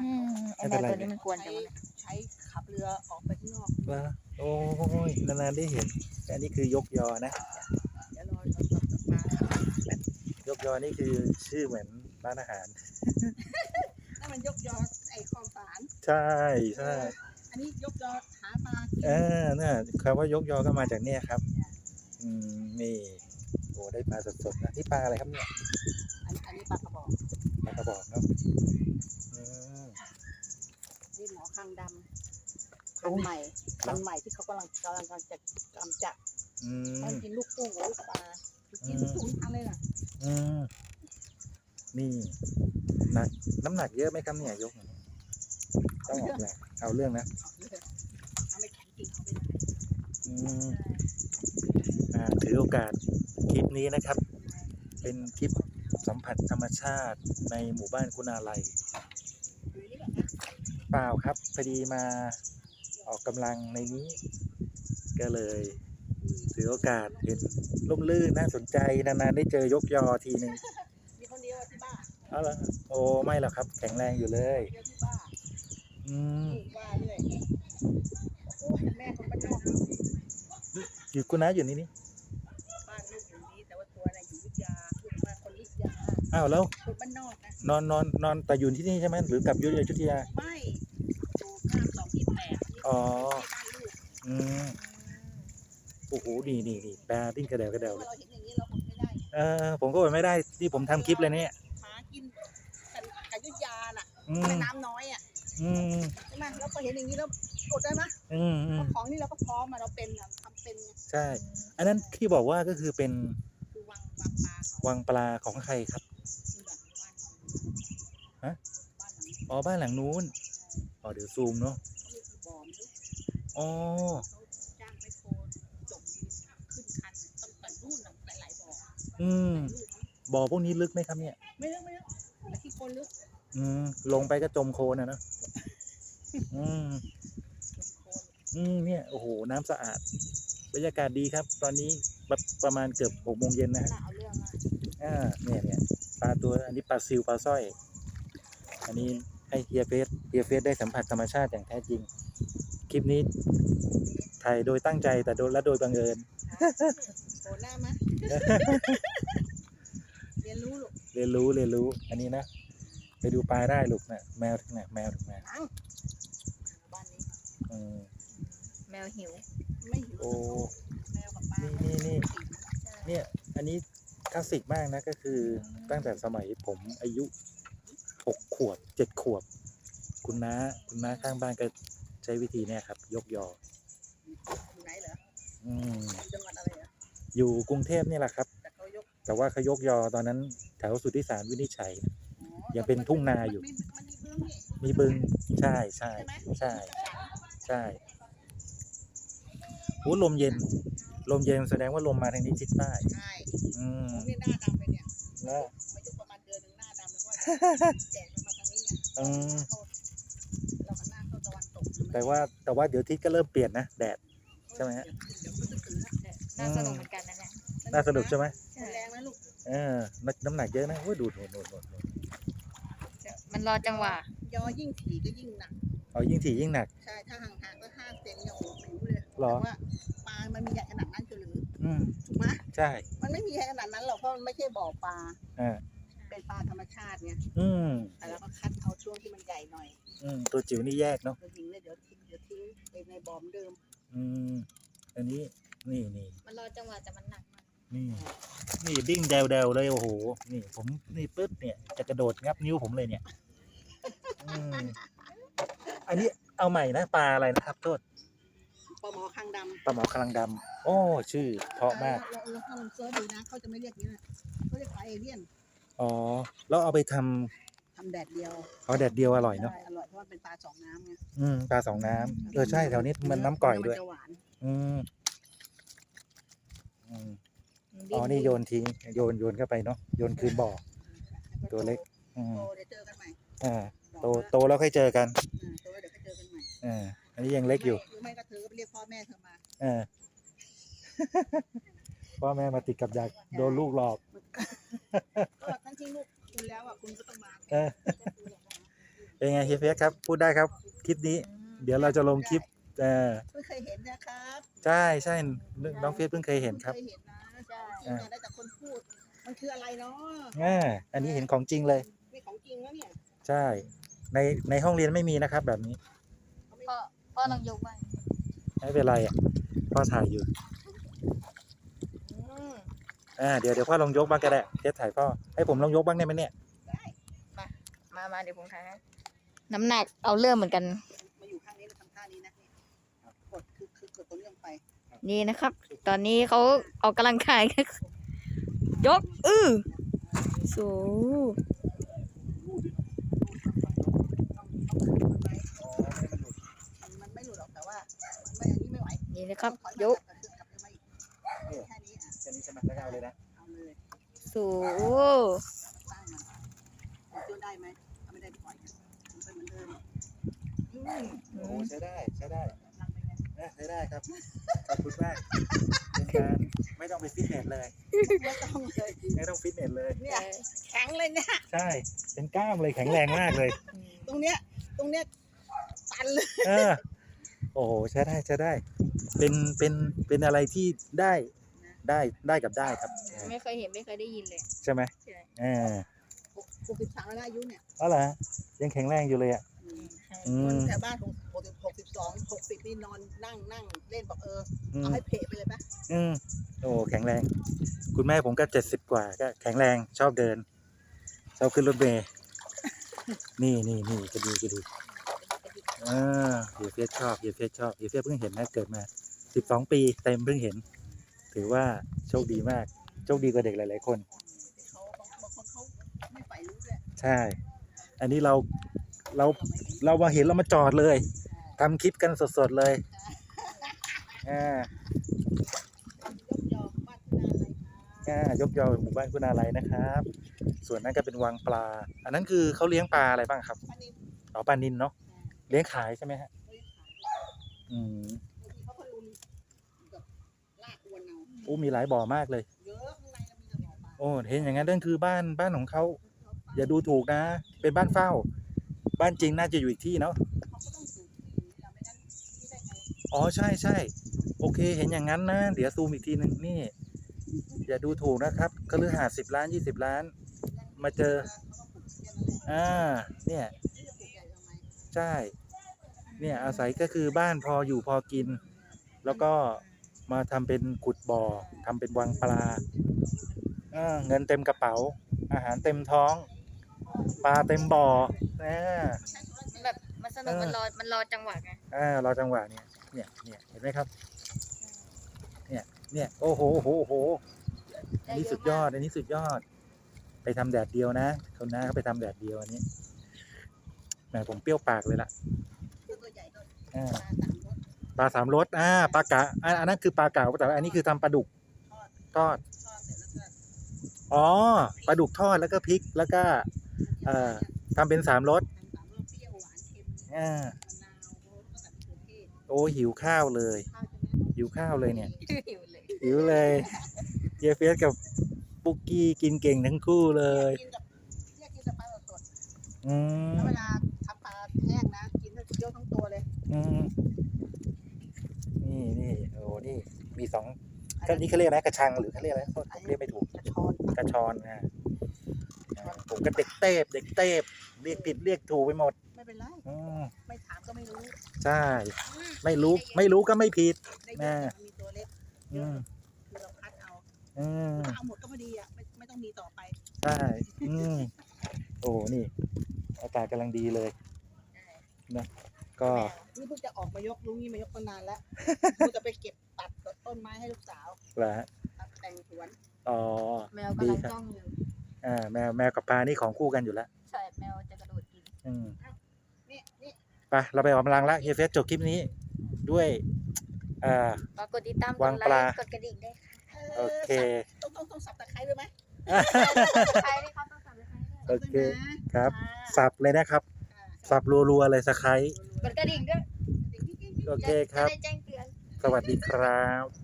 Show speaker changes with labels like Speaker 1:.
Speaker 1: อืมไอ้แมวตัวนี้มันกวนจัง
Speaker 2: ใช้
Speaker 1: วะเนี่ย
Speaker 2: ใช้ขับเรือออกไปข้างนอก
Speaker 3: ว่าโอ้ยนานๆได้เห็น แต่อันนี้คือยกยอนะ
Speaker 2: เดี๋ยวรอเราตกปลาย
Speaker 3: กยอนี่คือชื่อเหมือนร้านอาหาร
Speaker 2: นั่นมันยกยอไอ้คลองสาร
Speaker 3: ใช่ใช่
Speaker 2: อันนี้ยกยอหาปลากิน
Speaker 3: เออน่ะคำว่ายกยอก็มาจากเนี่ยครับ อืมนี่โอ้ได้ปลาสดๆนะนี่ปลาอะไรครับเนี่ย
Speaker 2: อันอันนี้ปลากระบอก
Speaker 3: ปลากระบอกเนาะอืม
Speaker 2: นี่หมอคางดำพันธุ์ใหม่พันธุ์ใหม่ที่เขากำลังกำลังจะกำจัด
Speaker 3: อื
Speaker 2: ให้
Speaker 3: ม
Speaker 2: กินลูกกุ้งกับลูกปลากิน
Speaker 3: อืม
Speaker 2: สูงพันธุ์เลยล่ะ
Speaker 3: อืมนี่หนักน้ำหนักเยอะไหมครับเนี่ยยกอย่างนี้ต้องออกแรงเอาเรื่องนะ
Speaker 2: เอาเลยเอาไม่แข็งจริงเอาไม่ได้
Speaker 3: อืมอ่าถือโอกาสคลิปนี้นะครับ เป็นคลิปสัมผัสธรรมชาติในหมู่บ้านคุณาลัย
Speaker 2: อยู่นี่แบบนะ
Speaker 3: เปล่าครับพอดีมาออกกำลังในนี้ ก็เลยถือโอกาสเห็นร่มรื่นน่าสนใจนานๆได้เจอยกยอทีหนึ่ง
Speaker 2: มีคนเดียวที่บ้าน
Speaker 3: เอาละโอ้ไม่หรอกครับ แข็งแรงอยู่เลย
Speaker 2: เดียวที่บ้าน
Speaker 3: อืม
Speaker 2: ลูกว่าเรื่อยโอ้ยแม่คนบ้านนอก
Speaker 3: อยู่คุณน้าอยู่นี่นี่
Speaker 2: บ้านลูกอยู่นี้แต่ว่าตัวน่ะอยู่วิทยาลูกบ้านคนวิทยา
Speaker 3: อ้าวแล้ว
Speaker 2: คนบ้า นนอกนะ
Speaker 3: นอนนอนนอนแต่อยู่ที่นี่ใช่ไหมหรือกลับอยุธยา
Speaker 2: ไม่อยู่ข้ามสองยี่แปด
Speaker 3: อ๋อ
Speaker 2: บ้านลูก
Speaker 3: อืมโอ้โหนี่นี่นี่ปลาติ้งกระเดวกระเดวเลย
Speaker 2: เราเห็นอย่างนี้เราอดไม่ได้
Speaker 3: เออผมก็อดไม่ได้ที่ผมทำคลิปเลยเนี่ย
Speaker 2: หากินกันกับยุทธยาน่ะ
Speaker 3: อื
Speaker 2: แม่
Speaker 3: ม
Speaker 2: น้ำน้อยอะ
Speaker 3: อืม
Speaker 2: ใช่ไหมเราพอเห็นอย่างนี้เราอดได้ไหม
Speaker 3: อืมอื
Speaker 2: เพ
Speaker 3: ม
Speaker 2: ราะของนี่เราก็พร้อมมาเราเป็นอะทำเป็นไง
Speaker 3: ใช่ อันนั้นที่บอกว่าก็คือเป็น
Speaker 2: คือวางวางปลาเขา
Speaker 3: วังปลาของใครครับ
Speaker 2: ที่แบบบ้าน
Speaker 3: ฮะ
Speaker 2: บ้านหลังนี้
Speaker 3: อ๋อบ้านหลังนู้นอ๋อเดี๋ยวซูมเนาะ
Speaker 2: เขามีบ่อมด้วย
Speaker 3: อ๋อ
Speaker 2: เขาจ้างไม่โครจมดินขึ้นคันต้องแต่นู่นน่ะหลายๆบ่อ
Speaker 3: อืม
Speaker 2: ลูกนะ
Speaker 3: บ่อพวกนี้ลึกไหมครับเนี่ย
Speaker 2: ไม่ลึกไม่ลึกแต่ที่คนลึก
Speaker 3: อืมลงไปก็จมโคลนนะเนอะอืม
Speaker 2: คนโคน
Speaker 3: อืมเนี่ยโอ้โหน้ำสะอาดบรรยากาศดีครับ ตอนนี้แบบประมาณเกือบหกโมงเย็นนะฮะ
Speaker 2: น่าเอาเรื่องมาก
Speaker 3: อ่าเนี่ยเนี่ย ปลาตัวอันนี้ปลาซิวปลาสร้อย อันนี้ให้เฮียเฟสเฮียเฟสได้สัมผัสธรรมชาติอย่างแท้จริง คลิปนี้ถ่ายโดยตั้งใจแต่โดยและโดยบังเอิญ
Speaker 2: โผล่หน้ามาเรียนรู้ลูก
Speaker 3: เรียนรู้เรียนรู้ อันนี้นะ ไปดูปลาได้ลูกนะแมวถึงไหนแมวถึงแมว
Speaker 2: ตังบ้านนี้
Speaker 3: อืม
Speaker 1: แมวหิว
Speaker 2: ไม่หิว
Speaker 3: โอ้
Speaker 2: แมวกับปลา
Speaker 3: นี่นี่นี่เนี่ย อันนี้ คลาสสิกมากนะก็คือตั้งแต่สมัยผมอายุหกขวบเจ็ดขวบ คุณน้าคุณน้าข้างบ้านก็ใช้วิธีเนี่ยครับ ยกยอ
Speaker 2: อยู่ไหนเหรอ
Speaker 3: อืม
Speaker 2: อยู่จังหวัดอะไรเหรอ
Speaker 3: อยู่กรุงเทพนี่แหละครับ
Speaker 2: แต่เขายก
Speaker 3: แต่ว่าเขายกยอตอนนั้นแถวสุทธิสารวินิจฉัย
Speaker 2: อ๋อ
Speaker 3: ยังเป็นทุ่งนาอยู่
Speaker 2: มันมันมีบึ้งนี่
Speaker 3: มีบึงใช่ใช่
Speaker 2: ใช่ไหม
Speaker 3: ใช่ใช่โอ้ลมเย็น ลมเย็นแสดงว่าลมมาทางนี้ทิศใต้
Speaker 2: ใช่
Speaker 3: อืม
Speaker 2: ผมเนี่ยหน้าดำเลยเนี่ย
Speaker 3: แล้ว
Speaker 2: มายุประมาณเดือนหนึ่งหน้าดำเลยเพราะว่าแดดมันมาทางนี้ไง
Speaker 3: อืม
Speaker 2: เราหันหน้าเข้าตะวันตก
Speaker 3: แต่ว่าแต่ว่าเดี๋ยวทิศก็เริ่มเปลี่ยนนะแดดใช่ไหมฮะ
Speaker 2: เดี๋ยวมันจะถึงแล้วแดด
Speaker 1: น่าสนุกเหมือนกันนะเนี่ย
Speaker 3: น่าสนุกใช่ไหม
Speaker 1: ใช่
Speaker 2: แรงนะลูก
Speaker 3: เออน้ำน้ำหนักเยอะนะโอ้ยดูดูดูดูดู
Speaker 1: เดี๋ยวมันรอจังหวะ
Speaker 2: ยอยิ่งถี่ก็ยิ่งหนัก
Speaker 3: เอายิ่งถี่ยิ่งหนัก
Speaker 2: ใช่ ถ้าห่างๆก็ห้าเซนเนี่ยโอ้โหผิวเลย
Speaker 3: หรอ
Speaker 2: แต่ว่าปลามันมีใหญ่ อ
Speaker 3: อืม
Speaker 2: ถูกไหม
Speaker 3: ใช่
Speaker 2: มันไม่มีใหญ่ขนาดนั้นหรอกเพราะมันไม่ใช่บ่อปลา
Speaker 3: อ่า
Speaker 2: เป็นปลาธรรมชาติไง
Speaker 3: อืม
Speaker 2: แต่เราก็คัดเอาช่วงที่มันใหญ่หน่อย
Speaker 3: อืมตัวจิ๋วนี่แยกเนาะ
Speaker 2: เดี๋ยวทิ้งเลยเดี๋ยวทิ้งเดี๋ยวทิ้งไปในบ่อเหมือนเดิม
Speaker 3: อืม อันนี้ นี่นี่
Speaker 1: มันรอจังหวะแต่มันหนักมาก
Speaker 3: นี่ นี่ดิ้งเดวๆเลยโอ้โห นี่ผมนี่ปึ๊ดเนี่ยจะกระโดดงับนิ้วผมเลยเนี่ย อืม อันนี้เอาใหม่นะปลาอะไรนะครับโทษ
Speaker 2: ปลาหมอคางดำ
Speaker 3: ปลาหมอคลังดำโอ้ชื่อเพราะมาก
Speaker 2: เราเราถ้าลองเซิร์ชดูนะเขาจะไม่เรียกอย่างนี้นะเขาเรียกปลาเอเลี่ยน
Speaker 3: อ๋อ แล้วเอาไปทำ
Speaker 2: ทำแดดเดียว
Speaker 3: เอาแดดเดียวอร่อยเนาะ
Speaker 2: ใช่อร่อยเพราะมันเป็นปลาสองน้ำไง
Speaker 3: อืมปลาสองน้ำเออใช่แถวนี้มันน้ำก่อยด้วย
Speaker 2: เนื้มันจะหวาน
Speaker 3: อืมอืม
Speaker 1: มัน
Speaker 3: อ๋อ นี่โยนทิ้ง โยนโยนเข้าไปเนาะโยนคืนบ่อ ตัวเล็ก อืม
Speaker 2: โตเดี๋ยวเจอกันใหม่
Speaker 3: อ่าโตโตแล้วค่อยเจอกัน
Speaker 2: อ่าโตแล้วเดี๋ยวค่อยเจอกันใหม่
Speaker 3: อ่าอันนี้ยังเล็กอยู่
Speaker 2: หรือไม่ เธอมา
Speaker 3: อ่าพ่อแม่มาติดกับดักโดนลูกหลอก
Speaker 2: ก็ทั้งที่ลูกคุณแล้วอะคุณก็ต้องมา
Speaker 3: เออเป็นไงเฮียเฟียสครับ พูดได้ครับ คลิปนี้ เดี๋ยวเราจะลงคลิปเออ
Speaker 2: เพิ่งเคยเห็นนะครับ
Speaker 3: ใช่ใช่น้องเฟียสเพิ่งเคยเห็นครับ
Speaker 2: เคยเห็นนะ
Speaker 1: ใช่
Speaker 2: จริงๆได้แต่คนพูดมันคืออะไรเนาะ
Speaker 3: อ่าอันนี้เห็นของจริงเลย
Speaker 2: มีของจริงแล้วเนี่ย
Speaker 3: ใช่ ในในห้องเรียนไม่มีนะครับ แบบนี้
Speaker 1: พ่อพ่อลองยกบ้าง
Speaker 3: ไม่เป็นไรอะ พ่อถ่ายอยู่
Speaker 2: อืม
Speaker 3: อ่าเดี๋ยวเดี๋ยวพ่อลองยกบ้างก็ได้เทสถ่ายพ่อให้ผมลองยกบ้างได้ไหมเนี่ย
Speaker 2: ได้
Speaker 1: มามาเดี๋ยวผมถ่ายให้น้ำหนักเอาเริ่มเหมือนกัน
Speaker 2: มาอยู่ข้างนี้แล้วทำท่านี้นะนี่กดคือคือกดตัวนี้ลงไป
Speaker 1: นี่นะครับ ตอนนี้เขาออกกำลังกายกันยก อือสู
Speaker 2: มันมันไม่หลุดหรอกแต่ว่ามันไม่อัน นี้ไม่ไหว
Speaker 1: นี่นะครับ
Speaker 2: ถอยมาย
Speaker 1: ก
Speaker 2: กระกลับขึ้นมาอีกแค่นี้อะ
Speaker 3: แค่นี้ใช่ไหมแล้วก็เอาเลยนะ
Speaker 2: เอาเลย
Speaker 1: สู
Speaker 2: ตั้งมันมันช่วยได้ไหมถ้าไม่ได้ปล่อยมันเป็นเหมือนเดิมอืม
Speaker 3: โอ้ใช้ได้ใช้ได้
Speaker 2: ลังไปไง
Speaker 3: เออใช้ได้ครับขอบคุณมากเป็นการไม่ต้องไปฟิตเนสเลย
Speaker 2: ไม่ต้องเลย
Speaker 3: ไม่ต้องฟิตเนสเลย
Speaker 2: เนี่ยแข็งเลยเนี่ย
Speaker 3: ใช่เป็นกล้ามเลยแข็งแรงมากเลย
Speaker 2: ตรงเนี้ย ตรงเนี้ยตันเลย
Speaker 3: เออ โอ้โหใช้ได้ใช้ได้ เป็นเป็นเป็นอะไรที่ได้ได้ได้กับได้ครับ
Speaker 1: ไม่เคยเห็นไม่เคยได้ยินเลย
Speaker 3: ใช่ไหม
Speaker 1: ใช่
Speaker 3: เออ
Speaker 2: หกสิบสามแล้วนะอายุเนี่ย
Speaker 3: เอาล่ะยังแข็งแรงอยู่เลยอะ
Speaker 2: อืม
Speaker 3: อื
Speaker 2: คน
Speaker 3: ม
Speaker 2: แถวบ้านหกหกสิบหกสิบสองหกสิบนี่นอนนั่งนั่งเล่นบอกเออ
Speaker 3: อื
Speaker 2: เอา
Speaker 3: ม
Speaker 2: ให้เพะไปเลยปะ
Speaker 3: อืมโอ้แข็งแรง คุณแม่ผมก็เจ็ดสิบกว่าก็แข็งแรงชอบเดินชอบขึ้นรถเมล์นี่นี่นี่ก็ดีก็ดี อ่าเฮียเฟียสชอบเฮียเฟียสชอบเฮียเฟียสเพิ่งเห็นนะเกิดมาสิบสองปีเต็มเพิ่งเห็น ถือว่าโชคดีมาก โชคดีกว่าเด็กหลาย ๆ คน
Speaker 2: เขาบางบางคนเขาไม่ใฝ่รู้ด้วย
Speaker 3: ใช่ อันนี้เราเราเรามาเห็นเรามาจอดเลยทำคลิปกันสดๆเลยอ่า ย
Speaker 2: กยอบ้านคุณอะไรคะ
Speaker 3: อ่ายกยอหมู่บ้านคุณาไรนะครับ ส่วนนั้นก็เป็นวังปลา อันนั้นคือเขาเลี้ยงปลาอะไรบ้างครับ
Speaker 2: อันนี้
Speaker 3: อ๋อปลานินเนาะ เลี้ยงขายใช่ไหมฮะ
Speaker 2: เขาขาย
Speaker 3: อืม
Speaker 2: บางทีเขาก็ลุมแบบลากอวนเอา
Speaker 3: อู้มีหลายบ่อมากเลย
Speaker 2: เยอะข้างในแล้วมีแต่บ่อปลา
Speaker 3: โอ้เห็นอย่างนั้นนั่นคือบ้านบ้านของเขาอย่าดูถูกนะ เป็นบ้านเฝ้า บ้านจริงน่าจะอยู่อีกที่เนาะ
Speaker 2: เขาก็ต้องสูงที่เราไม่งั้นที่ได้ไง
Speaker 3: อ๋อใช่ใช่โอเค เห็นอย่างนั้นนะเดี๋ยวซูมอีกทีหนึ่งนี่ อย่าดูถูกนะครับก็ลือหาสิบล้านยี่สิบล้าน มาเจออ่า เนี่ยใช่ เนี่ยอาศัยก็คือบ้านพออยู่พอกิน แล้วก็มาทำเป็นขุดบ่อทำเป็นวังปลาอ่าเงินเต็มกระเป๋า อาหารเต็มท้อง ปลาเต็มบ่ออ่า
Speaker 1: มันแบบมันสนุก
Speaker 3: เออ
Speaker 1: มันรอมันรอจังหวะไง
Speaker 3: อ่ารอจังหวะเนี่ยเนี่ยเนี่ยเห็นไหมครับ เนี่ยเนี่ยโอ้โหโอ้โหโอ้โหอันนี้สุดยอดอันนี้สุดยอด ไปทำแดดเดียวนะคนน้าเขาไปทำแดดเดียวอันนี้แหมผมเปรี้ยวปากเลยล่ะ
Speaker 2: ตัวใหญ่ก็
Speaker 3: อ่า
Speaker 2: ปลาสามรส
Speaker 3: ปลาสามรสอ่าปลากะอ่าอันนั้นคือปลาเก๋าแต่ว่าอันนี้คือทำปลาดุก
Speaker 2: ทอด
Speaker 3: ทอด
Speaker 2: ทอดเสร็จแล้วก็
Speaker 3: อ๋อปลาดุกทอดแล้วก็พริกแล้วก็ เอ่อทำเป็นสามรส
Speaker 2: ทำสามรสเปรี้ยวหวานเค็ม
Speaker 3: อ่า
Speaker 2: มะนาวโอ้แล้วก็ใส่มะเขือเทศ
Speaker 3: โอ้หิวข้าวเลย
Speaker 2: ข้าวใช่ไหม
Speaker 3: หิวข้าวเลยเนี่ย
Speaker 1: หิวเลย
Speaker 3: หิวเลยเจเฟียสกับปุกกี้กินเก่งทั้งคู่เลย
Speaker 2: กินกับเนี่ยกินกับปลาสด
Speaker 3: อืม
Speaker 2: ๆแล้วเวลาทำปลา
Speaker 3: นี่นี่โอ้นี่มีสองก็นี่เขาเรียกอะไรกระชังหรือเขาเรียกอะไรเขาเรียกไม่ถูก
Speaker 2: กระชอน
Speaker 3: กระชอนอะอ่าผมก็เด็กเตบเด็กเตบเรียกผิดเรียกถูกไปหมด
Speaker 2: ไม่เป็นไร
Speaker 3: อืม
Speaker 2: ไม่ถามก็ไม่รู้
Speaker 3: ใช่ ไม่รู้ไม่รู้ก็ไม่ผิด
Speaker 2: ได้เยอะแต่มันมีตัวเล็กเย
Speaker 3: อื
Speaker 2: อะ
Speaker 3: ม
Speaker 2: คือเราคัดเอา
Speaker 3: อืม
Speaker 2: ถ้าเอาหมดก็ไม่ดีอะไม่ไม่ต้องมีต่อไป
Speaker 3: ใช่อืมโอ้นี่ อากาศกำลังดีเลยนะ ก็
Speaker 2: นี่เพิ่งจะออกมายกลุงนี่มายกตั้งนานแล้วกูจะไปเก็บตัดต้นไม้ให้ลูกสาว
Speaker 3: เหรอฮะ
Speaker 2: ตัดแต่งสวน
Speaker 3: อ๋อ
Speaker 1: แมวกำลังจ้องอยู่
Speaker 3: อ่าแมวแมวกับปลานี่ของคู่กันอยู่แล้ว
Speaker 1: ใช่แมวจะกระโดดกิน
Speaker 3: อืม
Speaker 2: นี่นี่
Speaker 3: ไปเราไปออกกำลังละเฮียเฟสจบคลิปนี้ด้วยอ่า
Speaker 1: ฝากกดติดตามก
Speaker 3: วา
Speaker 1: ด
Speaker 3: ง
Speaker 1: ไล
Speaker 3: ปลา
Speaker 1: ค์กดกระดิ่งด้วย
Speaker 3: โอเค
Speaker 2: ต้องต้องต้องสับตะไคร้ด้วยไหม
Speaker 1: ใครที่เขาต้องสั่งเลยใคร
Speaker 3: โอเค
Speaker 2: ด้วยนะครับอ่า
Speaker 3: สับเลยนะครับ
Speaker 2: อ่า
Speaker 3: สับรัวๆเลยสไคร
Speaker 1: กดกระดิ่งด้วย
Speaker 3: โอเคครับ
Speaker 1: จะได้แจ้งเตือน
Speaker 3: สวัสดีครับ